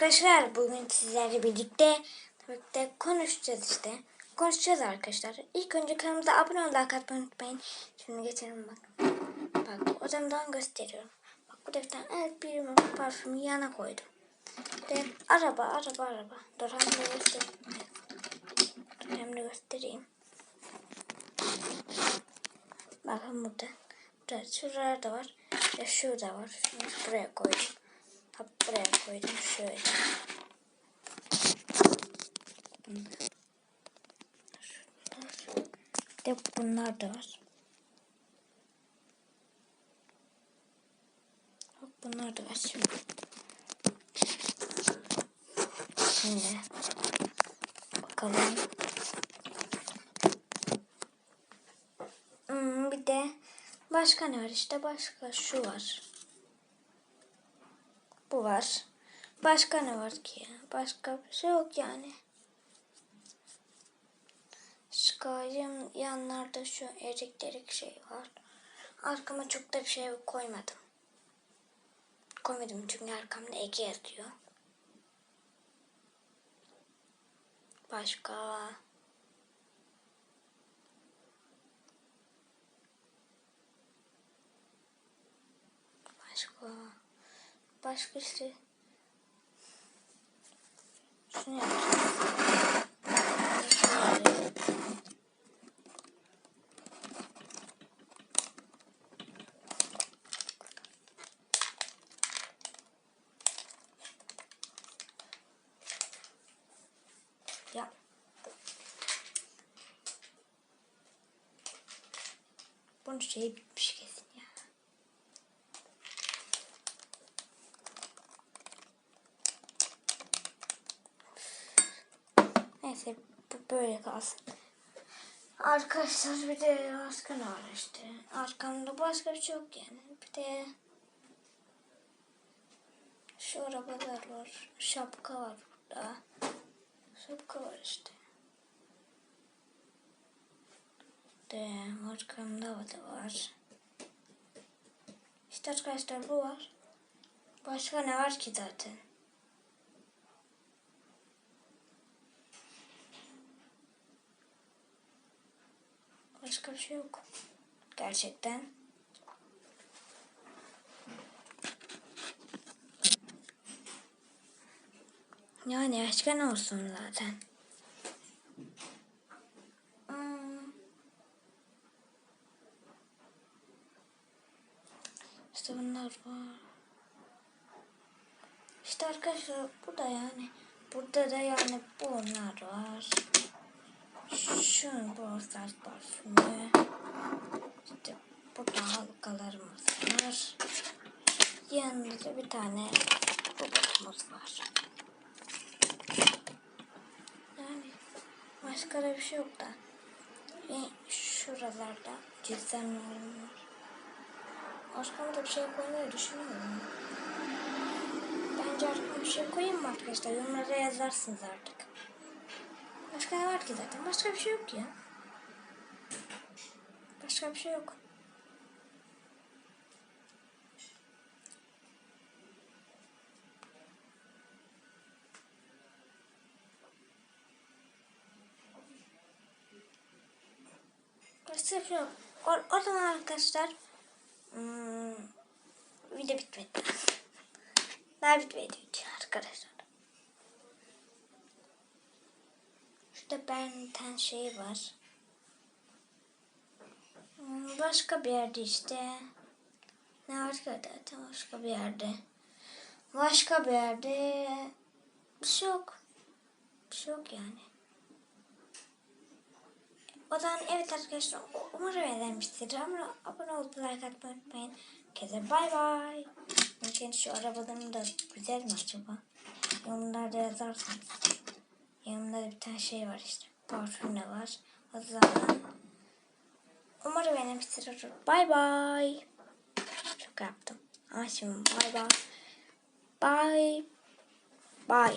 Arkadaşlar. Bugün sizlerle birlikte tabii de konuşacağız işte. Konuşacağız arkadaşlar. İlk önce kanalımıza abone olmayı atmayı unutmayın. Şimdi geçelim bak. Bak odamdan gösteriyorum. Bak bu defter evet bir parfümü yana koydum. Ve araba araba araba. Dur hem de göstereyim. Hem de göstereyim. Bakın burada. Burada şurada var. Ve şurada var. Şunu buraya koydum. Ha, buraya koydum şöyle. De bunlar da var. Bak bunlar da var şimdi. Şimdi bakalım. Hmm, bir de başka ne var işte başka şu var. Bu var. Başka ne var ki? Başka bir şey yok yani. Çıkayım yanlarda şu erik derik şey var. Arkama çok da bir şey koymadım. Koymadım çünkü arkamda Ege yazıyor. Başka. Başka. Başka işte. Şunu yapacağız. Ya. Bunun şeyi bitmiş kesin ya. Neyse bu böyle kalsın. Arkadaşlar bir de başka ne var işte. Arkamda başka bir şey yok yani. Bir de şu arabalar var. Şapka var burada. Şapka var işte. De arkamda da var. İşte arkadaşlar bu var. Başka ne var ki zaten? Başka bir şey yok. Gerçekten. Yani ne olsun zaten. Hmm. İşte bunlar var. İşte arkadaşlar bu da yani. Burada da yani bunlar var. Şunun Brawl parfümü. İşte burada halkalarımız var. Yanında da bir tane robotumuz var. Yani başka da bir şey yok da. Ve şuralarda cüzdanlarım var. Arkama da bir şey koymayı düşünüyorum. Bence arkama bir şey koyayım mı arkadaşlar? Yorumlara yazarsınız artık. Başka ne var ki zaten? Başka bir şey yok ya. Başka bir şey yok. Başka bir şey yok. O, o zaman arkadaşlar hmm, video bitmedi. Daha bitmedi arkadaşlar. Şurada benten şey var. Hmm, Başka bir yerde işte. Ne zaten başka bir yerde. Başka bir yerde bir şey yok. Bir şey yok yani. O zaman evet arkadaşlar umarım eğlenmiştir ama abone olup like atmayı unutmayın. Keze bay bay. Mümkün şu arabaların da güzel mi acaba? Yorumlarda yazarsanız. Yanımda da bir tane şey var işte. Parfüm de var. O zaman umarım beğenmiştir. Bay bay. Çok yaptım. Ama şimdi bay bay. Bay. Bay.